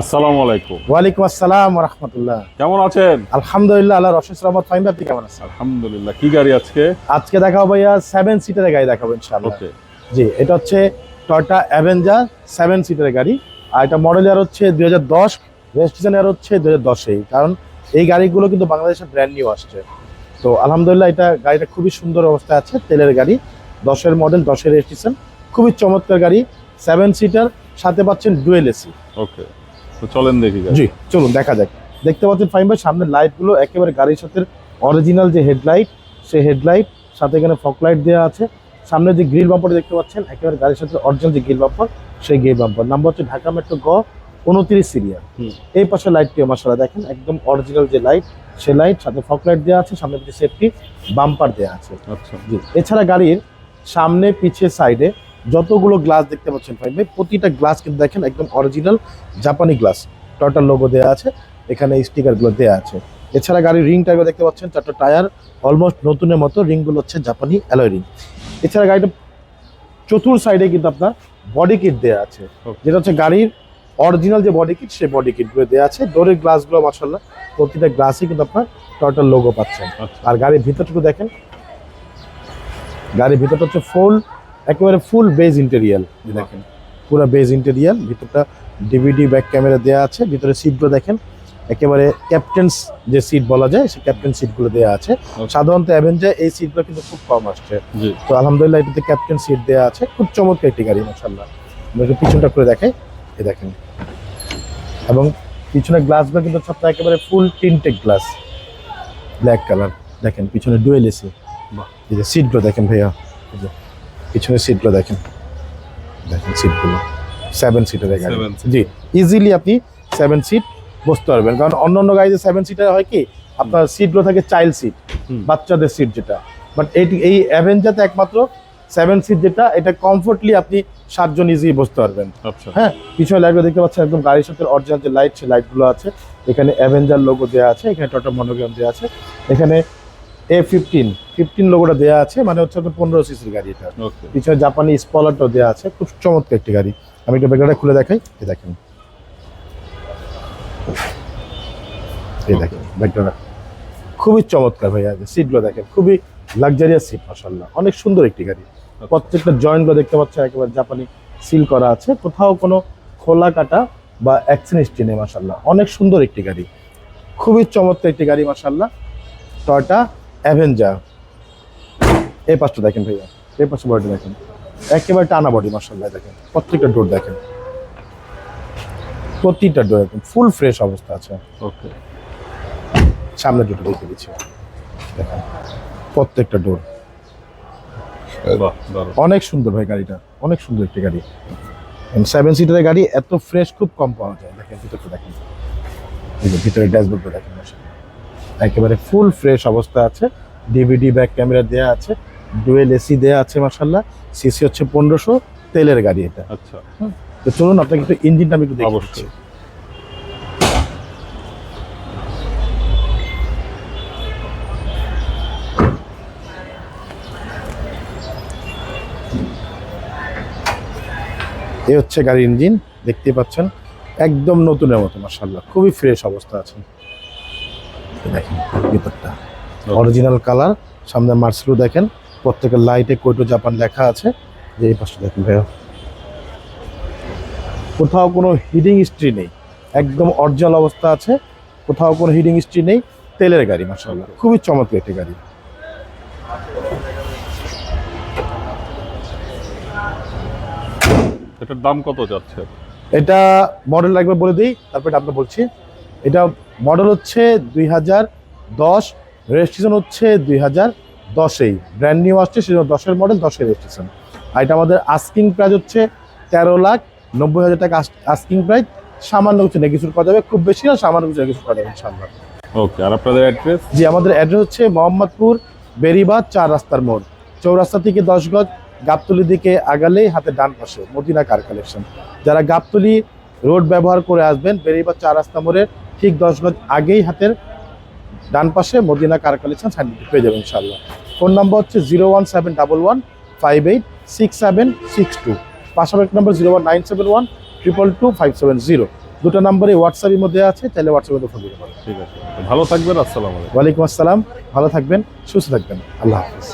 আসসালামু আলাইকুম। ওয়ালাইকুম আসসালাম রহমতুল্লাহ। কেমন আছেন? আলহামদুলিল্লাহ আল্লাহ রশেদ রহমত ফাইম আপনি কেমন আছেন? আলহামদুলিল্লাহ। কি গাড়ি আজকে? আজকে দেখাবো ভাইয়া সেভেন সিটারের গাড়ি দেখাবো ইনশাআল্লাহ। জি এটা হচ্ছে টয়টা অ্যাভেঞ্জার সেভেন সিটারের গাড়ি। আর এটা মডেল ইয়ার হচ্ছে দুই হাজার দশ রেজিস্ট্রেশন ইয়ার হচ্ছে দুই হাজার দশেই কারণ এই গাড়িগুলো কিন্তু বাংলাদেশে ব্র্যান্ড নিউ আসছে। তো আলহামদুলিল্লাহ এটা গাড়িটা খুবই সুন্দর অবস্থায় আছে তেলের গাড়ি। দশের মডেল দশের রেজিস্ট্রেশন খুবই চমৎকার গাড়ি সেভেন সিটার সাথে পাচ্ছেন ডুয়েল এসি ওকে। তো চলেন দেখি জি চলুন দেখা যাক। দেখতে পাচ্ছেন ফাইম ভাই সামনের লাইটগুলো একেবারে গাড়ির সাথে অরিজিনাল যে হেডলাইট সেই হেডলাইট সাথে এখানে ফক লাইট দেওয়া আছে। সামনে যে গ্রিল বাম্পার দেখতে পাচ্ছেন একেবারে গাড়ির সাথে অরিজিনাল যে গ্রিল বাম্পার সেই গ্রিল বাম্পার নাম্বার হচ্ছে ঢাকা মেট্রো গ উনত্রিশ সিরিয়াল। এই পাশে লাইটটি মশলা দেখেন একদম অরিজিনাল যে লাইট সে লাইট সাথে ফক লাইট দেওয়া আছে সামনে পিছিয়ে সেফটি বাম্পার দেওয়া আছে। আচ্ছা। জি এছাড়া গাড়ির সামনে পিছে সাইডে যতগুলো গ্লাস দেখতে পাচ্ছেন ফাইভ ভাই প্রতিটা গ্লাস কিন্তু দেখেন একদম অরিজিনাল জাপানি গ্লাস টটার লোগো দেওয়া আছে এখানে স্টিকারগুলো দেওয়া আছে। এছাড়া গাড়ির রিং টায়ার দেখতে পাচ্ছেন চারটা টায়ার অলমোস্ট নতুনের মতো রিংগুলো হচ্ছে জাপানি অ্যালয় রিং এছাড়া গাড়িটা চতুর সাইডে কিন্তু আপনার বডি কিট দেওয়া আছে। যেটা হচ্ছে গাড়ির অরিজিনাল যে বডি কিট সেই বডি কিটগুলো দেওয়া আছে। ডোরের গ্লাসগুলো মাসাল্লাহ প্রতিটা গ্লাসে কিন্তু আপনার টটার লোগো পাচ্ছেন। আচ্ছা। আর গাড়ির ভিতরটুকু দেখেন। গাড়ির ভিতরটা হচ্ছে ফুল একেবারে ফুল বেজ ইন্টেরিয়াল দেখেন। পুরো বেজ ইন্টেরিয়াল ভিতরটা ডিভিডি ব্যাক ক্যামেরা দেওয়া আছে ভিতরে সিটগুলো দেখেন। একেবারে ক্যাপ্টেন্স যে সিট বলা যায় সেই ক্যাপ্টেন সিটগুলো দেওয়া আছে। সাধারণত অ্যাভেঞ্জার এই সিটগুলো কিন্তু খুব কম আসছে। তো আলহামদুলিল্লাহ এটাতে ক্যাপ্টেন সিট দেওয়া আছে। খুব চমৎকার একটি গাড়ি মাসাল্লাহ আমরা পিছনটা করে দেখাই। এ দেখেন। এবং পিছনের গ্লাসগুলো কিন্তু সবটা একেবারে full tinted glass black colour দেখেন পিছনে ডুয়েল এসি। এই যে সিটগুলো দেখেন ভাইয়া। এই যে। পিছনের সিটগুলো দেখেন। দেখেন সিটগুলো সেভেন সিটারের গাড়ি। জি ইজিলি আপনি সেভেন সিট বসতে পারবেন। কারণ অন্য অন্য গাড়িতে সেভেন সিটার হয় কি আপনার সিটগুলো থাকে চাইল্ড সিট। বাচ্চাদের সিট যেটা। বাট এটি এই অ্যাভেঞ্জাতে একমাত্র সেভেন সিট যেটা এটা কমফোর্টলি আপনি সাতজন ইজি বসতে পারবেন। আচ্ছা। হ্যাঁ পিছনে লাইটগুলো দেখতে পাচ্ছেন একদম গাড়ির সাথে অরিজিনাল যে লাইট সেই লাইটগুলো আছে। এখানে অ্যাভেঞ্জার লোগো দেওয়া আছে এখানে টটা মনোগ্রাম দেওয়া আছে। এখানে এ ফিফটিন ফিফটিন লোগোটা দেওয়া আছে মানে হচ্ছে আপনার পনেরো সিসির গাড়ি এটা। পিছনে জাপানি স্পলারটাও দেওয়া আছে খুব চমৎকার একটি গাড়ি। আমি একটু ব্যাগটা খুলে দেখাই এই দেখেন। এই দেখেন ব্যাগটা খুবই চমৎকার ভাইয়া সিটগুলো দেখেন খুবই লাক্সারিয়াস সিট মাসাল্লাহ অনেক সুন্দর একটি গাড়ি। প্রত্যেকটা জয়েন্টগুলো দেখতে পাচ্ছেন একেবারে জাপানি সিল করা আছে। কোথাও কোনো খোলা কাটা বা অ্যাক্সিডেন্ট নেই মাসাল্লাহ অনেক সুন্দর একটি গাড়ি। খুবই চমৎকার একটি গাড়ি মাসাল্লাহ টয়টা অ্যাভেঞ্জার এই পাশটা দেখেন ভাইয়া। এই পাশে বডি দেখেন। একেবারে টানা বডি মাসাল্লাহ দেখেন। প্রত্যেকটা ডোর দেখেন। প্রতিটা ডোর একদম ফুল ফ্রেশ অবস্থা আছে। ওকে সামনে দুটো দেখে দিচ্ছি। দেখেন। প্রত্যেকটা ডোর বাহ অনেক সুন্দর ভাই গাড়িটা। অনেক সুন্দর একটি গাড়ি। সেভেন সিটারের গাড়ি এত ফ্রেশ খুব কম পাওয়া যায়। দেখেন ভিতরটা দেখেন। ভিতরে ড্যাশবোর্ডটা দেখেন। একেবারে ফুল ফ্রেশ অবস্থা আছে। ডিভিডি ব্যাক ক্যামেরা দেয়া আছে। ডুয়েল এসি দেয়া আছে মাসাল্লাহ সিসি হচ্ছে পনেরোশো তেলের গাড়ি এটা। আচ্ছা। তো চলুন আপনাকে একটু ইঞ্জিনটা আমি একটু অবশ্যই। এ হচ্ছে গাড়ির ইঞ্জিন দেখতে পাচ্ছেন একদম নতুনের মতো মার্শাল্লাহ খুবই ফ্রেশ অবস্থা আছে। দেখেন ভিতরটা অরিজিনাল কালার সামনে মার্সেলও দেখেন প্রত্যেকের লাইটে কোটো জাপান লেখা আছে। যে এই পাশটা দেখেন ভাইয়া। কোথাও কোনো হিডিং স্ট্রি নেই। একদম অরিজিনাল অবস্থা আছে। কোথাও কোনো হিডিং স্ট্রি নেই। তেলের গাড়ি মাসাল্লাহ খুবই চমৎকার একটি গাড়ি। এটার দাম কত যাচ্ছে? এটা মডেল লাগবে বলে দিই তারপরে আমরা বলছি। এটা মডেল হচ্ছে দুই হাজার দশ রেজিস্ট্রেশন হচ্ছে দুই হাজার দশেই। ব্র্যান্ড নিউ আসছে সেজন্য দশের মডেল দশের রেজিস্ট্রেশন। আর এটা আমাদের আস্কিং প্রাইস হচ্ছে তেরো লাখ নব্বই হাজার টাকা আস্কিং প্রাইস সামান্য কিছু নেগেসুর করা যাবে খুব বেশি না সামান্য কিছু নেগেসুর করা যাবে ইনশাল্লাহ ওকে আর আপনাদের অ্যাড্রেস জি আমাদের অ্যাড্রেস হচ্ছে মোহাম্মদপুর বেরিবাদ চার রাস্তার মোড়। চৌরাস্তা থেকে দশ গজ গাবতলির দিকে আগালেই হাতে ডান পাশে মদিনা কার কালেকশন যারা গাবতলি রোড ব্যবহার করে আসবেন বেরিবাদ চার রাস্তা মোড়ে ঠিক দশ গজ আগেই হাতের ডান পাশে মদিনা কার কালেকশন সাইনবোর্ড পেয়ে যাবেন ইনশাল্লাহ ফোন নম্বর হচ্ছে zero one seven double one five eight six seven six two. পাশাপাশি number zero one nine seven one triple two five seven zero. দুটো নাম্বারে হোয়াটসঅ্যাপের মধ্যে আছে তাহলে হোয়াটসঅ্যাপে ফোন দিতে পারেন। ঠিক আছে। ভালো থাকবেন আসসালামু আলাইকুম। ওয়ালাইকুম আসসালাম। ভালো থাকবেন সুস্থ থাকবেন। আল্লাহ হাফিজ।